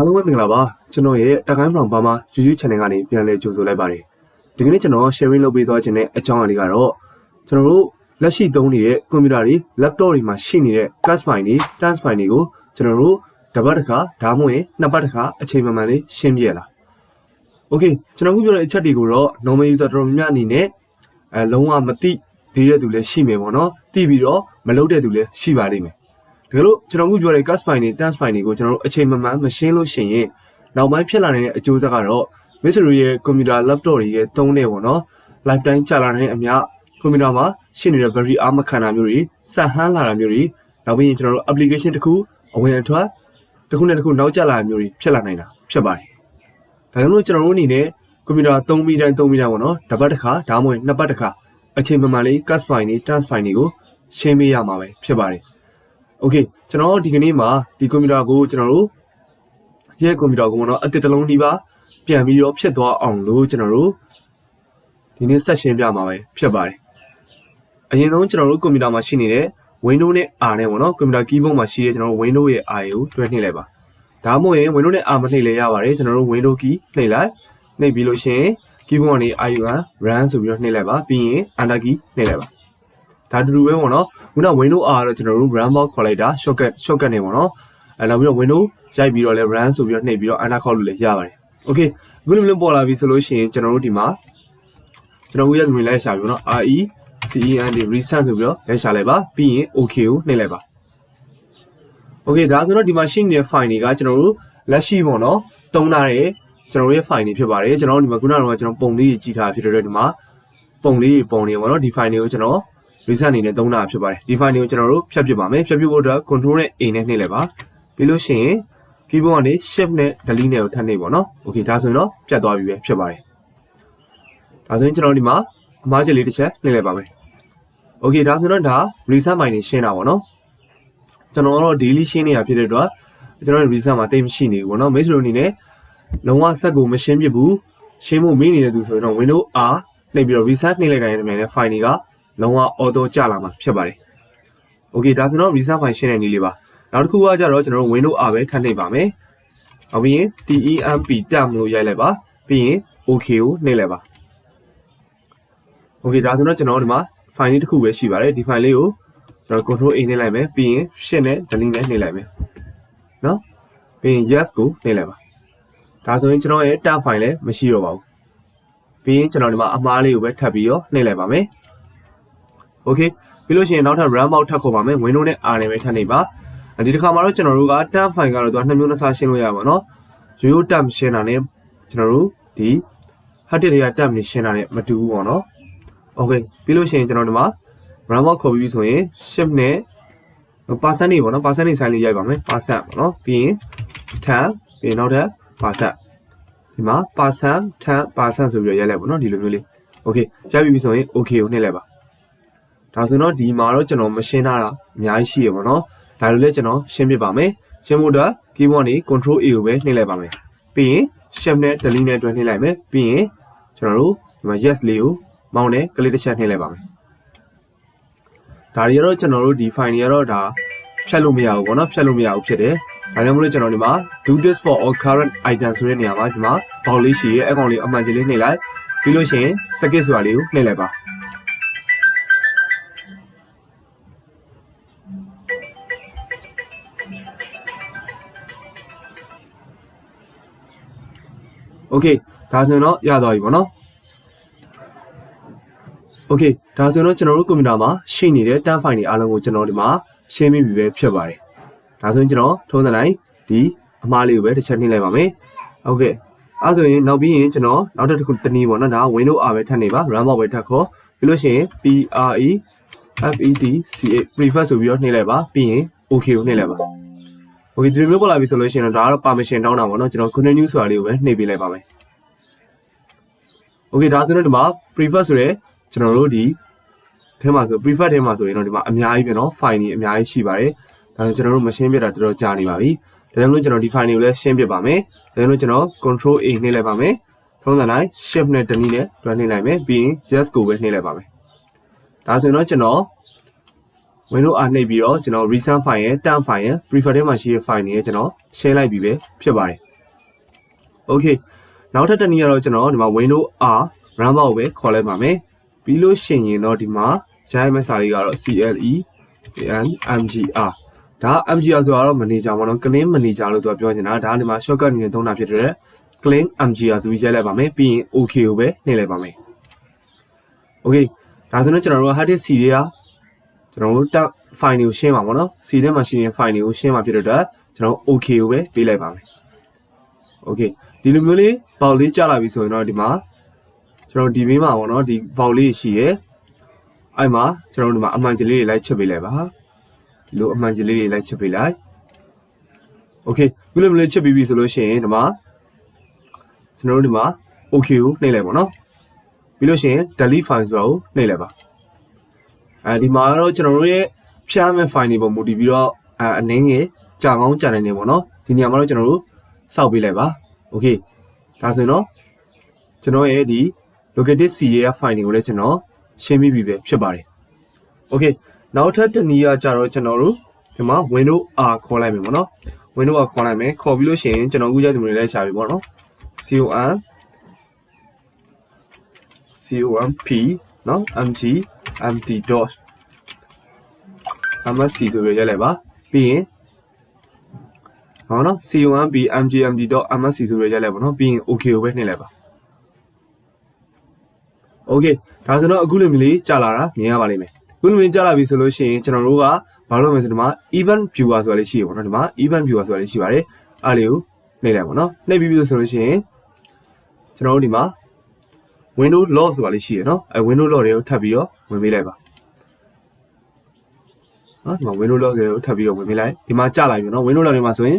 အားလုံးပဲမင်္ဂလာပါကျွန်တော်ရဲ့တကိုင်း from Burma YouTube channel ကနေပြန်လည်ကြိုဆိုလိုက်ပါတယ်ဒီကနေ့ကျွန်တော် sharing လုပ်ပေးသွားခြင်းတဲ့အကြောင်းအရာလေးကတော့ကျွန်တော်တို့လက်ရှိသုံးနေတဲ့ကွန်ပျူတာတွေ laptop တွေမှာရှိနေတဲ့ class file တွေ task file တွေကိုကျွန်တော်တို့တစ်ပတ်တစ်ခါဒါမှမဟုတ်နှစ်ပတ်တစ်ခါအချိန်မှန်မှန်လေးရှင်းပြရလား Okay ကျွန်တော်ခုပြောတဲ့အချက်တွေကိုတော့ normal user တော်တော်များများအနေနဲ့အဲလုံးဝမသိသေးတဲ့သူလည်းရှိမယ်ပေါ့နော်သိပြီးတော့မလုပ်တဲ့သူလည်းရှိပါလိမ့်မယ် တကယ်လို့ကျွန်တော်ခုပြောတဲ့ gas file တွေ task file တွေကိုကျွန်တော်တို့အချိန်မှန်မှန်မရှင်းလို့ရှိရင်နောက်ပိုင်းဖြစ်လာနိုင်တဲ့အကျိုးဆက်ကတော့မစ္စရီရဲ့ကွန်ပျူတာ laptop တွေရဲ့သုံးနေပေါ့နော် lifetime ကြာလာတဲ့အမျှကွန်ပျူတာမှာရှိနေတဲ့ battery အားမခံတာမျိုးတွေစဟန်းလာတာမျိုးတွေနောက်ပြီးရင်ကျွန်တော်တို့ application တစ်ခုအဝင်အထွက်တစ်ခုနဲ့တစ်ခုနောက်ကျလာတာမျိုးတွေဖြစ်လာနိုင်တာဖြစ်ပါတယ်ဒါကြောင့်မို့ကျွန်တော်တို့အနေနဲ့ကွန်ပျူတာသုံးပြီးတိုင်းသုံးပြီးတိုင်းပေါ့နော်တစ်ပတ်တစ်ခါဒါမှမဟုတ်နှစ်ပတ်တစ်ခါအချိန်မှန်မှန်လေး gas file တွေ task file တွေကိုရှင်းပေးရမှာပဲဖြစ်ပါတယ် โอเคကျွန်တော်ဒီကနေ့မှာဒီကွန်ပျူတာကိုကျွန်တော်တို့ရဲ့ကွန်ပျူတာကိုတော့အတစ်တစ်လုံးဒီပါပြန်ပြီးတော့ဖြစ်သွားအောင်လို့ကျွန်တော်တို့ဒီနေ့ဆက်ရှင်းပြမှာပဲဖြစ်ပါတယ်အရင်ဆုံးကျွန်တော်တို့ကွန်ပျူတာမှာရှိနေတဲ့ Windows နဲ့ R နဲ့ပေါ့နော်ကွန်ပျူတာ keyboard မှာရှိတဲ့ကျွန်တော်တို့ Windows ရဲ့ R ကိုတွဲနှိပ်လိုက်ပါဒါမှမဟုတ်ရင် Windows နဲ့ R မနှိပ်လဲရပါတယ်ကျွန်တော်တို့ Windows key နှိပ်လိုက်နှိပ်ပြီးလို့ရှိရင် keyboard ကနေ IUN run ဆိုပြီးတော့နှိပ်လိုက်ပါပြီးရင် enter key နှိပ်လိုက်ပါဒါတူတူပဲပေါ့နော် ခုန Windows R တော့ကျွန်တော်တို့ run box ခေါ်လိုက်တာ shortcut shortcut နေပေါ့နော်အဲနောက်ပြီးတော့ Windows ရိုက်ပြီးတော့လဲ run ဆိုပြီးတော့နှိပ်ပြီးတော့ enter ခေါက်လို့လည်းရပါတယ် okay အခုလိုမျိုးပေါ်လာပြီဆိုလို့ရှိရင်ကျွန်တော်တို့ဒီမှာကျွန်တော်တို့ရဲ့လူတွေလိုက်ရှာပြီးတော့ RE CEN ဒီ reset ဆိုပြီးတော့လိုက်ရှာလိုက်ပါပြီးရင် okay ကိုနှိပ်လိုက်ပါ okay ဒါဆိုတော့ဒီမှာရှိနေတဲ့ file တွေကကျွန်တော်တို့လက်ရှိပေါ့နော်တုံးထားတဲ့ကျွန်တော်တို့ရဲ့ file တွေဖြစ်ပါတယ်ကျွန်တော်တို့ဒီမှာခုနကတော့ကျွန်တော်ပုံလေးကြီးကြည့်ထားဖြစ်တဲ့အတွက်ဒီမှာပုံလေးကြီးပုံနေပေါ့နော်ဒီ file တွေကိုကျွန်တော် reset အနေနဲ့သုံးတာဖြစ်ပါတယ်ဒီ file တွေကိုကျွန်တော်တို့ဖြတ်ပြပါမယ်ဖြတ်ပြဖို့အတွက် control နဲ့ A နဲ့နှိပ်လိုက်ပါပြီးလို့ရှိရင် keyboard ကနေ shift နဲ့ delete နဲ့ကိုထပ်နှိပ်ပါနော် okay ဒါဆိုရင်တော့ပြတ်သွားပြီပဲဖြစ်ပါတယ်ဒါဆိုရင်ကျွန်တော်ဒီမှာအမားချက်လေးတစ်ချက်နှိပ်လိုက်ပါမယ် okay ဒါဆိုတော့ဒါ reset မိုင်နေရှင်းတာပေါ့နော်ကျွန်တော်ကတော့ daily ရှင်းနေတာဖြစ်တဲ့အတွက်ကျွန်တော် reset မှာတိတ်မရှိနေဘူးပေါ့နော်မိတ်ဆွေတို့အနေနဲ့လုံးဝဆက်ကိုမရှင်းပြဘူးရှင်းဖို့မေးနေတဲ့သူဆိုရင်တော့ Windows R နှိပ်ပြီးတော့ reset နှိပ်လိုက်တိုင်းနဲ့ file တွေက လုံးဝ auto ကျလာမှာဖြစ်ပါတယ်။ Okay ဒါဆိုတော့ reset file ရှင်းတဲ့နည်းလေးပါ။နောက်တစ်ခုကကြတော့ကျွန်တော်တို့ Windows R ပဲထပ်နှိပ်ပါမယ်။နောက်ပြီးရင် TEMP တက်မလို့ရိုက်လိုက်ပါ။ပြီးရင် OK ကိုနှိပ်လိုက်ပါ။ Okay ဒါဆိုတော့ကျွန်တော်ဒီမှာ file လေးတစ်ခုပဲရှိပါတယ်။ဒီ file လေးကိုကျွန်တော် control A နှိပ်လိုက်မယ်။ပြီးရင် shift နဲ့ delete နဲ့နှိပ်လိုက်မယ်။နော်။ပြီးရင် yes ကိုနှိပ်လိုက်ပါ။ဒါဆိုရင်ကျွန်တော်ရဲ့ tab file လည်းမရှိတော့ပါဘူး။ပြီးရင်ကျွန်တော်ဒီမှာအမှားလေးကိုပဲထပ်ပြီးတော့နှိပ်လိုက်ပါမယ်။ okay ပြီးလို့ရှိရင်နောက်ထပ် run box ထပ်ခေါ်ပါမယ် window နဲ့ r နဲ့ပဲထပ်နေပါဒီတစ်ခါမှာတော့ကျွန်တော်တို့က tab file ကတော့သူကနှစ်မျိုးနှစ်စားရှင်းလို့ရပါတော့ရိုးရိုး tab ရှင်းတာနဲ့ကျွန်တော်တို့ဒီ hard disk တွေက tab နဲ့ရှင်းတာနဲ့မတူဘူးပေါ့နော် okay ပြီးလို့ရှိရင်ကျွန်တော်ဒီမှာ run box ခေါ်ပြီးဆိုရင် shift နဲ့ percent နေပေါ့နော် percent နေ sign လေးရိုက်ပါမယ် percent ပေါ့နော်ပြီးရင် tab ပြီးရင်နောက်ထပ် percent ဒီမှာ percent tab percent ဆိုပြီးတော့ရိုက်လိုက်ပေါ့နော်ဒီလိုမျိုးလေး okay ရိုက်ပြီးပြီဆိုရင် okay ကိုနှိပ်လိုက်ပါ ဒါဆိုတော့ဒီမှာတော့ကျွန်တော်မရှင်းတာအများကြီးရှိရပါတော့ဒါလိုလဲကျွန်တော်ရှင်းပြပါမယ်ရှင်းဖို့အတွက် keyboard နေ control A ကိုပဲနှိပ်လိုက်ပါမယ်ပြီးရင် shift နဲ့ delete နဲ့တွဲနှိပ်လိုက်မယ်ပြီးရင်ကျွန်တော်တို့ဒီမှာ yes လေးကိုမောင်းနဲ့ click တစ်ချက်နှိပ်လိုက်ပါမယ်ဒါတွေကတော့ကျွန်တော်တို့ဒီ file တွေကတော့ဒါဖြတ်လို့မရဘူးပေါ့နော်ဖြတ်လို့မရဘူးဖြစ်တယ်ဒါကြောင့်မို့လို့ကျွန်တော်ဒီမှာ do this for all current item ဆိုတဲ့နေရာမှာဒီမှာဘောက်လေးရှိရဲ့အကောင်လေးအမှန်ကြီးလေးနှိပ်လိုက်ပြီးလို့ရှိရင် skip ဆိုတာလေးကိုနှိပ်လိုက်ပါ okay ဒါဆိုရင်တော့ရသွားပြီပေါ့နော် okay ဒါဆိုရင်တော့ကျွန်တော်တို့ကွန်ပျူတာမှာရှိနေတဲ့ tab file တွေအားလုံးကိုကျွန်တော်ဒီမှာရှင်းပြီးပြီပဲဖြစ်ပါတယ်ဒါဆိုရင်ကျွန်တော်ထုံးစံတိုင်းဒီအမားလေးကိုပဲတစ်ချက်နှိပ်လိုက်ပါမယ် okay အဲဆိုရင်နောက်ပြီးရင်ကျွန်တော်နောက်တစ်ခုတနည်းပေါ့နော်ဒါ Windows R ပဲထပ်နေပါ run box ပဲထပ်ခေါ်ပြီးလို့ရှိရင် PRE FETCA prefer ဆိုပြီးတော့နှိပ်လိုက်ပါပြီးရင် okay ကိုနှိပ်လိုက်ပါ okay ဒီလိုမျိုးပေါ်လာပြီဆိုလို့ရှိရင်တော့ဒါကတော့ permission တောင်းတာပေါ့နော်ကျွန်တော် continue ဆိုတာလေးကိုပဲနှိပ်ပေးလိုက်ပါမယ် okay ဒါဆိုတော့ဒီမှာ prefer ဆိုရဲကျွန်တော်တို့ဒီထဲမှာဆို prefer ထဲမှာဆိုရင်တော့ဒီမှာအများကြီးပြန်နော် file တွေအများကြီးရှိပါတယ်ဒါဆိုကျွန်တော်တို့မရှင်းပြတာတော်တော်ကြာနေပါပြီဒါကြောင့်မို့ကျွန်တော်ဒီ file တွေကိုလည်းရှင်းပြပါမယ်ဒါကြောင့်မို့ကျွန်တော် control A နှိပ်လိုက်ပါမယ်ထုံးစံတိုင်း shift နဲ့ delete နဲ့တွဲနှိပ်လိုက်မယ်ပြီးရင် yes ကိုပဲနှိပ်လိုက်ပါမယ်ဒါဆိုရင်တော့ကျွန်တော် Windows R နှိပ်ပြီးတော့ကျွန်တော် recent file ရဲ့ term file ရဲ့ prefer ထဲမှာရှိတဲ့ file တွေရဲ့ကျွန်တော် share လိုက်ပြီးပဲဖြစ်ပါတယ် okay နောက်ထပ်တစ်နည်းကတော့ကျွန်တော်ဒီမှာ window r run bar ကိုပဲခေါ်လိုက်ပါမယ်ပြီးလို့ရှိရင်တော့ဒီမှာ giant စာလေးကတော့ cle and mgr ဒါ mgr ဆိုတာတော့ manager ပေါ့နော် clean manager လို့သူကပြောနေတာဒါကဒီမှာ shortcut အနေနဲ့သုံးတာဖြစ်တဲ့ clean mgr ဆိုပြီးရိုက်လိုက်ပါမယ်ပြီးရင် okay ကိုပဲနှိပ်လိုက်ပါမယ် okay ဒါဆိုတော့ကျွန်တော်တို့ hard disk C တွေက ကျွန်တော်တို့တက် file တွေကိုရှင်းပါပေါ့နော် C ထဲမှာရှိနေတဲ့ file တွေကိုရှင်းမှာဖြစ်တဲ့အတွက်ကျွန်တော် okay ကိုပဲပေးလိုက်ပါမယ် okay ဒီလိုမျိုးလေးပေါက်လေးကြာလာပြီဆိုရင်တော့ဒီမှာကျွန်တော်ဒီဘေးမှာပေါ့နော်ဒီပေါက်လေးရှိရယ်အဲ့မှာကျွန်တော်တို့ဒီမှာအမှန်ကြီးလေးတွေလိုက်ချက်ပေးလိုက်ပါဒီလိုအမှန်ကြီးလေးတွေလိုက်ချက်ပေးလိုက် okay ဒီလိုမျိုးလေးချက်ပြီးပြီဆိုလို့ရှိရင်ဒီမှာကျွန်တော်တို့ဒီမှာ okay ကိုနှိပ်လိုက်ပါနော်ပြီးလို့ရှိရင် delete file ဆိုတာကိုနှိပ်လိုက်ပါ အဲဒီမှာတော့ကျွန်တော်တို့ရဲ့ဖြားမဲ့ file တွေပုံမူတည်ပြီးတော့အအနည်းငယ်ကြာကောင်းကြာနိုင်နေပေါ့နော်ဒီနေရာမှာတော့ကျွန်တော်တို့စောက်ပေးလိုက်ပါ okay ဒါဆိုရင်တော့ကျွန်တော်ရဲ့ဒီ located c ရဲ့ file တွေကိုလည်းကျွန်တော်ရှင်းပြီးပြီပဲဖြစ်ပါတယ် okay နောက်ထပ်တစ်နည်းကကြတော့ကျွန်တော်တို့ဒီမှာ window r ခေါ်လိုက်မယ်ပေါ့နော် window r ခေါ်လိုက်မယ်ခေါ်ပြီးလို့ရှိရင်ကျွန်တော်အခုကြဒီမျိုးလေးရှာပြီပေါ့နော် com comp နော် mg mt dot msc ဆိုပြီးရိုက်လိုက်ပါပြီးရင်ဟောနော် comp mgmd dot msc ဆိုပြီးရိုက်လိုက်ပါနော်ပြီးရင် okay ကိုပဲနှိပ်လိုက်ပါ okay ဒါဆိုတော့အခုလိုမျိုးလေးကြာလာတာမြင်ရပါလိမ့်မယ်အခုလိုမျိုးကြာလာပြီဆိုလို့ရှိရင်ကျွန်တော်တို့ကဘာလုပ်မလဲဆိုဒီမှာ event viewer ဆိုတာလေးရှိရပါတော့ဒီမှာ event viewer ဆိုတာလေးရှိပါတယ်အားလေးကိုနှိပ်လိုက်ပါနော်နှိပ်ပြီးပြီဆိုလို့ရှိရင်ကျွန်တော်တို့ဒီမှာ window lock ဆိုတာလေးရှိရနော်အဲ window lock တွေကိုထပ်ပြီးတော့ဝင်ပေးလိုက်ပါနော်ဒီမှာ window lock တွေကိုထပ်ပြီးတော့ဝင်ပေးလိုက်ဒီမှာကြာလာပြီနော် window lock တွေမှာဆိုရင်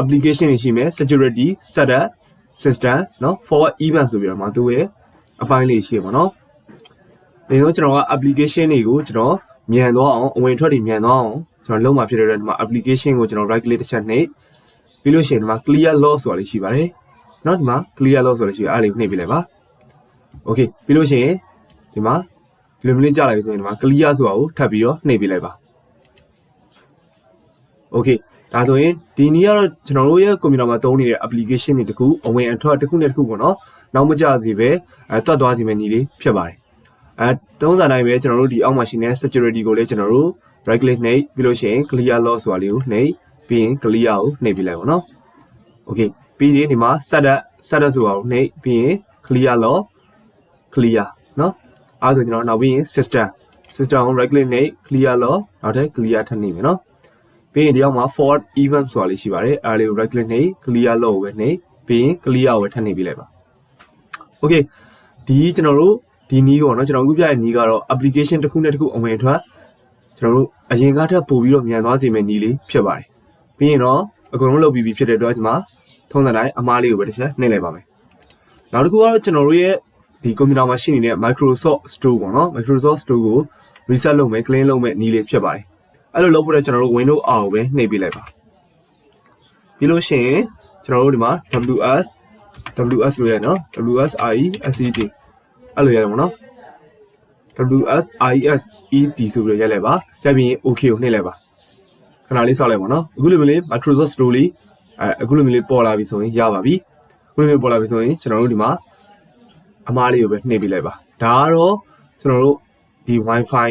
application တွေရှိမယ် security setup system နော် forward event ဆိုပြီးတော့မှသူ့ရဲ့အပိုင်းလေးရှိရပါတော့ဒီတော့ကျွန်တော်က application တွေကိုကျွန်တော်မြန်သွားအောင်အဝင်ထွက်တွေမြန်သွားအောင်ကျွန်တော်လုံးမှာဖြစ်တဲ့အတွက်ဒီမှာ application ကိုကျွန်တော် right click တစ်ချက်နှိပ်ပြီးလို့ရှိရင်ဒီမှာ clear lock ဆိုတာလေးရှိပါတယ်နော်ဒီမှာ clear lock ဆိုတာလေးရှိတယ်အားလေးနှိပ်ပြလိုက်ပါ okay ပြီးလို့ရှိရင်ဒီမှာဒီလိုမျိုးလေးကြာလာပြီဆိုရင်ဒီမှာ clear ဆိုတာကိုထပ်ပြီးတော့နှိပ်ပြလိုက်ပါ okay ဒါဆိုရင်ဒီနည်းကတော့ကျွန်တော်တို့ရဲ့ကွန်ပျူတာမှာသုံးနေတဲ့ application တွေတခုအဝင်အထွက်တစ်ခုနဲ့တစ်ခုပေါ့နော်နောက်မကြစီပဲအဲတွတ်သွားစီမဲ့နည်းလေးဖြစ်ပါတယ်အဲတုံးစံတိုင်းပဲကျွန်တော်တို့ဒီအောက်မှာရှိနေတဲ့ security ကိုလည်းကျွန်တော်တို့ right click နှိပ်ပြီးလို့ရှိရင် clear lock ဆိုတာလေးကိုနှိပ်ပြီးရင် clear ကိုနှိပ်ပြလိုက်ပါတော့ okay ပြီးရင်ဒီမှာ setup setup ဆိုတာကိုနှိပ်ပြီးရင် clear lock clear เนาะအဲဆိုကျွန်တော်နောက်ပြီးရင် system system ကို right click နှိပ် clear lock နောက်ထပ် clear ထပ်နှိပ်မယ်เนาะပြီးရင်ဒီအောက်မှာ forward event ဆိုတာလေးရှိပါတယ်အဲလေးကို right click နှိပ် clear lock ကိုပဲနှိပ်ပြီးရင် clear ကိုပဲထပ်နှိပ်ပြလိုက်ပါ okay ဒီကျွန်တော်တို့ဒီနည်းပေါ့เนาะကျွန်တော်အခုပြတဲ့နည်းကတော့ application တစ်ခုနဲ့တစ်ခုအဝင်အထွက်ကျွန်တော်တို့အရင်ကထက်ပိုပြီးတော့မြန်သွားစေမယ့်နည်းလေးဖြစ်ပါတယ်ပြီးရင်တော့အကုန်လုံးလုပ်ပြီးပြီဖြစ်တဲ့အတွက်ဒီမှာထုံးစံတိုင်းအမားလေးကိုပဲတစ်ချက်နှိပ်လိုက်ပါမယ်နောက်တစ်ခုကတော့ကျွန်တော်တို့ရဲ့ ဒီကွန်ပျူတာမှာရှိနေတဲ့ Microsoft Store ပေါ့နော် Microsoft Store ကို reset လုပ်မယ် clean လုပ်မယ်နည်းလေးဖြစ်ပါတယ်အဲ့လိုလုပ်ဖို့တော့ကျွန်တော်တို့ Windows R ကိုပဲနှိပ်ပေးလိုက်ပါပြီးလို့ရှိရင်ကျွန်တော်တို့ဒီမှာ WS WS လို့ရတယ်နော် WSIESET အဲ့လိုရတယ်ပေါ့နော် WSISET ဆိုပြီးရိုက်လိုက်ပါရိုက်ပြီးရင် OK ကိုနှိပ်လိုက်ပါခဏလေးဆောက်လိုက်ပါနော်အခုလိုမျိုးလေး Microsoft Store လေးအဲအခုလိုမျိုးလေးပေါ်လာပြီဆိုရင်ရပါပြီအခုလိုမျိုးပေါ်လာပြီဆိုရင်ကျွန်တော်တို့ဒီမှာ အမားလေးကိုပဲနှိပ်ပေးလိုက်ပါဒါကတော့ကျွန်တော်တို့ဒီ Wi-Fi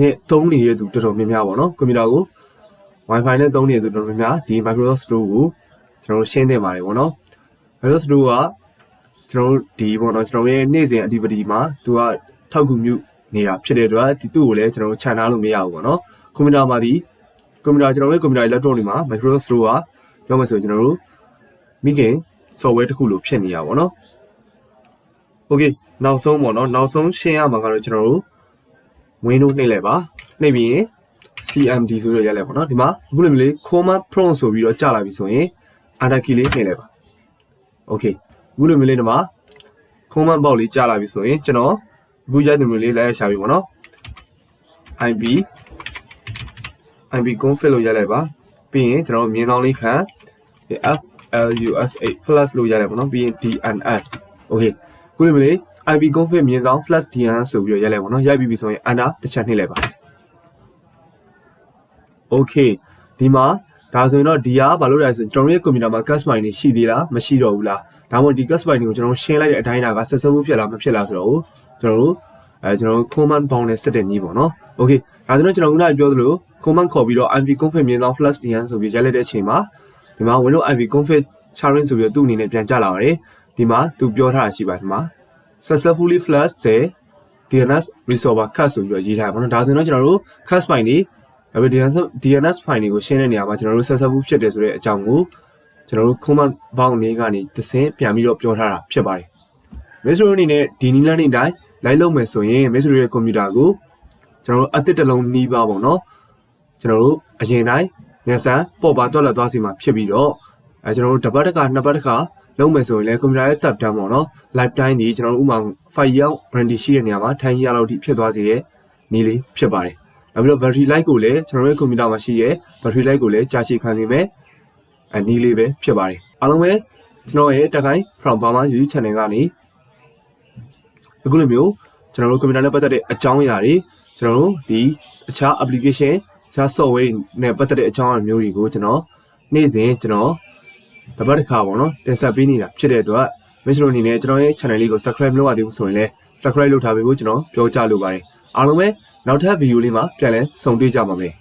နဲ့သုံးနေတဲ့သူတော်တော်များများပေါ့နော်ကွန်ပျူတာကို Wi-Fi နဲ့သုံးနေတဲ့သူတော်တော်များများဒီ Microsoft Store ကိုကျွန်တော်တို့ရှင်းသင့်ပါတယ်ပေါ့နော် Microsoft Store ကကျွန်တော်တို့ဒီပေါ့နော်ကျွန်တော်ရဲ့နေ့စဉ် activity မှာသူကထောက်ကူမှုနေတာဖြစ်တဲ့အတွက်ဒီသူ့ကိုလည်းကျွန်တော်တို့ခြံထားလို့မရဘူးပေါ့နော်ကွန်ပျူတာမှာဒီကွန်ပျူတာကျွန်တော်ရဲ့ကွန်ပျူတာ laptop တွေမှာ Microsoft Store ကပြောမှဆိုရင်ကျွန်တော်တို့မိခင် software တစ်ခုလိုဖြစ်နေရပါတော့။ Okay နောက်ဆုံးပေါ့နော်နောက်ဆုံးရှင်းရမှာကတော့ကျွန်တော်တို့ Windows နှိပ်လိုက်ပါနှိပ်ပြီးရင် CMD ဆိုပြီးရလိုက်ပါတော့ဒီမှာအခုလိုမျိုးလေး command prompt ဆိုပြီးတော့ကြာလာပြီဆိုရင် enter key လေးနှိပ်လိုက်ပါ။ Okay အခုလိုမျိုးလေးဒီမှာ command box လေးကြာလာပြီဆိုရင်ကျွန်တော်အခုရိုက်တယ်မျိုးလေးလိုက်ရရှာပြီပေါ့နော် IP IP config လို့ရလိုက်ပါပြီးရင်ကျွန်တော်မြင်းကောင်းလေးခံ F LUS8 plus လို့ရတယ်ပေါ့နော်ပြီးရင် DNS okay ခုလိုမျိုးလေး IP config မြင်းဆောင် flash DNS ဆိုပြီးတော့ရိုက်လိုက်ပါတော့ရိုက်ပြီးပြီဆိုရင် enter တစ်ချက်နှိပ်လိုက်ပါ okay ဒီမှာဒါဆိုရင်တော့ဒီကဘာလို့လဲဆိုရင်ကျွန်တော်တို့ရဲ့ကွန်ပျူတာမှာ cache file တွေရှိသေးလားမရှိတော့ဘူးလားဒါမှမဟုတ်ဒီ cache file တွေကိုကျွန်တော်တို့ရှင်းလိုက်တဲ့အတိုင်းအတာက successful ဖြစ်လားမဖြစ်လားဆိုတော့ကျွန်တော်တို့အဲကျွန်တော်တို့ command ပေါင်းနဲ့ဆက်တဲ့နည်းပေါ့နော် okay ဒါဆိုတော့ကျွန်တော်ခုနကပြောသလို command ခေါ်ပြီးတော့ ip config မြင်သော flash dn ဆိုပြီးရိုက်လိုက်တဲ့အချိန်မှာဒီမှာ windows ip config sharing ဆိုပြီးတော့သူ့အနေနဲ့ပြန်ကြလာပါတယ် ဒီမှာသူပြောထားတာရှိပါတယ်ဒီမှာ successfully flash the DNS resolver cut ဆိုပြီးတော့ရေးထားပါတော့ဒါဆိုရင်တော့ကျွန်တော်တို့ cut file တွေဒါပေမဲ့ DNS DNS file တွေကိုရှင်းတဲ့နေရာမှာကျွန်တော်တို့ successful ဖြစ်တယ်ဆိုတဲ့အကြောင်းကိုကျွန်တော်တို့ command ဘောင်းနေကနေတစ်ဆင့်ပြန်ပြီးတော့ပြောထားတာဖြစ်ပါတယ်။ Mistro အနေနဲ့ဒီနီးလန်းနေတိုင်းလိုက်လုပ်မယ်ဆိုရင် Mistro ရဲ့ကွန်ပျူတာကိုကျွန်တော်တို့အသစ်တစ်လုံးနှီးပါပေါ့နော်။ကျွန်တော်တို့အရင်တိုင်းညဆန်ပေါ်ပါတော့လက်သွားစီမှာဖြစ်ပြီးတော့အဲကျွန်တော်တို့တစ်ပတ်တစ်ခါနှစ်ပတ်တစ်ခါ လုံးမယ်ဆိုရင်လည်းကွန်ပျူတာရဲ့တပ်တန်းပေါ့နော် live time ဒီကျွန်တော်တို့ဥမာ file ရောက် warranty ရှိတဲ့နေရာမှာထိုင်းရလောက်ထိဖြစ်သွားစေတဲ့နည်းလေးဖြစ်ပါတယ်။နောက်ပြီးတော့ battery life ကိုလည်းကျွန်တော်တို့ရဲ့ကွန်ပျူတာမှာရှိတဲ့ battery life ကိုလည်းကြာရှည်ခံစေမယ်အနည်းလေးပဲဖြစ်ပါတယ်။အားလုံးပဲကျွန်တော်ရဲ့တက်ကိုင်း from Burma YouTube channel ကနေအခုလိုမျိုးကျွန်တော်တို့ကွန်ပျူတာနဲ့ပတ်သက်တဲ့အကြောင်းအရာတွေကျွန်တော်တို့ဒီအခြား application အခြား software နဲ့ပတ်သက်တဲ့အကြောင်းအရာမျိုးတွေကိုကျွန်တော်နေ့စဉ်ကျွန်တော် တပတ်တစ်ခါပေါ့နော်တင်ဆက်ပေးနေတာဖြစ်တဲ့အတွက်မစ္စရိုအနေနဲ့ကျွန်တော်ရဲ့ channel လေးကို subscribe လုပ်ရသေးဘူးဆိုရင်လည်း subscribe လုပ်ထားပေးဖို့ကျွန်တော်ပြောကြလိုပါတယ်အားလုံးပဲနောက်ထပ်ဗီဒီယိုလေးမှာပြန်လည်ဆုံတွေ့ကြပါမယ်